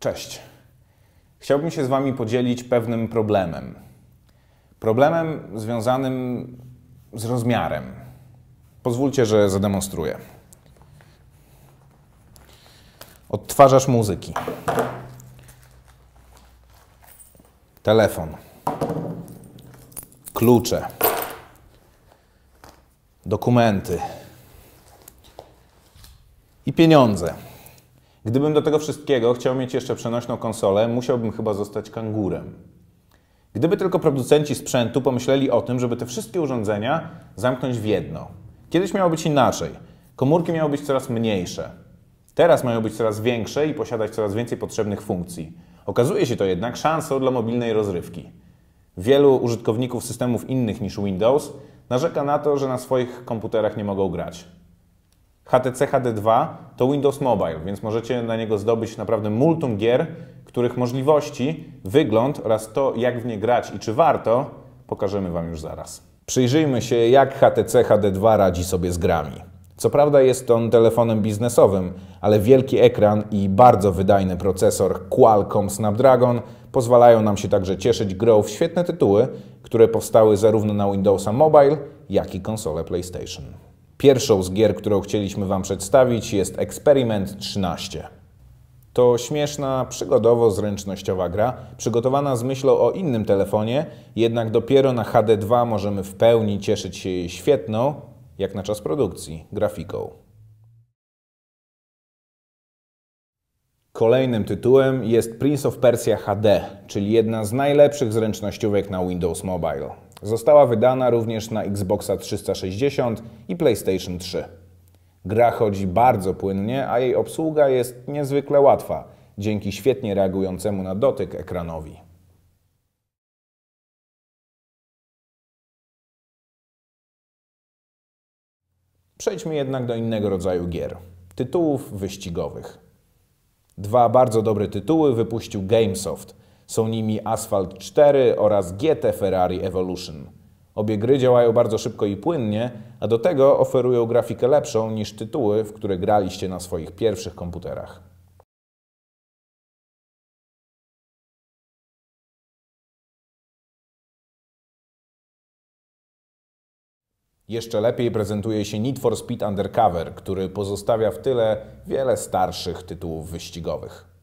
Cześć. Chciałbym się z Wami podzielić pewnym problemem. Problemem związanym z rozmiarem. Pozwólcie, że zademonstruję. Odtwarzacz muzyki. Telefon. Klucze. Dokumenty. I pieniądze. Gdybym do tego wszystkiego chciał mieć jeszcze przenośną konsolę, musiałbym chyba zostać kangurem. Gdyby tylko producenci sprzętu pomyśleli o tym, żeby te wszystkie urządzenia zamknąć w jedno. Kiedyś miało być inaczej. Komórki miały być coraz mniejsze. Teraz mają być coraz większe i posiadać coraz więcej potrzebnych funkcji. Okazuje się to jednak szansą dla mobilnej rozrywki. Wielu użytkowników systemów innych niż Windows narzeka na to, że na swoich komputerach nie mogą grać. HTC HD2 to Windows Mobile, więc możecie na niego zdobyć naprawdę multum gier, których możliwości, wygląd oraz to, jak w nie grać i czy warto, pokażemy Wam już zaraz. Przyjrzyjmy się, jak HTC HD2 radzi sobie z grami. Co prawda jest on telefonem biznesowym, ale wielki ekran i bardzo wydajny procesor Qualcomm Snapdragon pozwalają nam się także cieszyć grą w świetne tytuły, które powstały zarówno na Windowsa Mobile, jak i konsole PlayStation. Pierwszą z gier, którą chcieliśmy Wam przedstawić jest Experiment 13. To śmieszna, przygodowo-zręcznościowa gra, przygotowana z myślą o innym telefonie, jednak dopiero na HD2 możemy w pełni cieszyć się jej świetną, jak na czas produkcji, grafiką. Kolejnym tytułem jest Prince of Persia HD, czyli jedna z najlepszych zręcznościówek na Windows Mobile. Została wydana również na Xboxa 360 i PlayStation 3. Gra chodzi bardzo płynnie, a jej obsługa jest niezwykle łatwa, dzięki świetnie reagującemu na dotyk ekranowi. Przejdźmy jednak do innego rodzaju gier tytułów wyścigowych. Dwa bardzo dobre tytuły wypuścił Gamesoft. Są nimi Asphalt 4 oraz GT Ferrari Evolution. Obie gry działają bardzo szybko i płynnie, a do tego oferują grafikę lepszą niż tytuły, w które graliście na swoich pierwszych komputerach. Jeszcze lepiej prezentuje się Need for Speed Undercover, który pozostawia w tyle wiele starszych tytułów wyścigowych.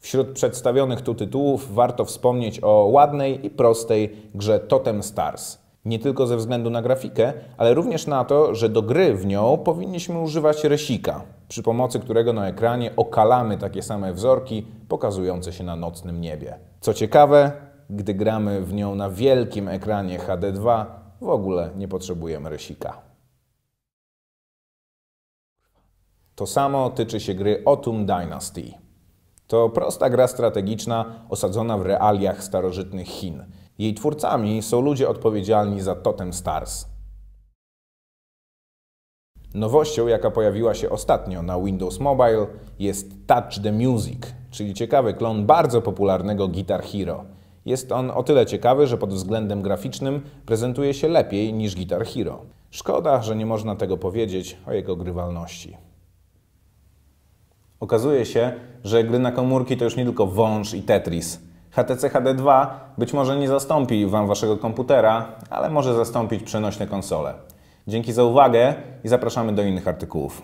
Wśród przedstawionych tu tytułów warto wspomnieć o ładnej i prostej grze Totem Stars. Nie tylko ze względu na grafikę, ale również na to, że do gry w nią powinniśmy używać resika, przy pomocy którego na ekranie okalamy takie same wzorki pokazujące się na nocnym niebie. Co ciekawe, gdy gramy w nią na wielkim ekranie HD2, w ogóle nie potrzebujemy rysika. To samo tyczy się gry Autumn Dynasty. To prosta gra strategiczna osadzona w realiach starożytnych Chin. Jej twórcami są ludzie odpowiedzialni za Totem Stars. Nowością, jaka pojawiła się ostatnio na Windows Mobile, jest Touch the Music, czyli ciekawy klon bardzo popularnego Guitar Hero. Jest on o tyle ciekawy, że pod względem graficznym prezentuje się lepiej niż Guitar Hero. Szkoda, że nie można tego powiedzieć o jego grywalności. Okazuje się, że gry na komórki to już nie tylko wąż i Tetris. HTC HD2 być może nie zastąpi Wam Waszego komputera, ale może zastąpić przenośne konsole. Dzięki za uwagę i zapraszamy do innych artykułów.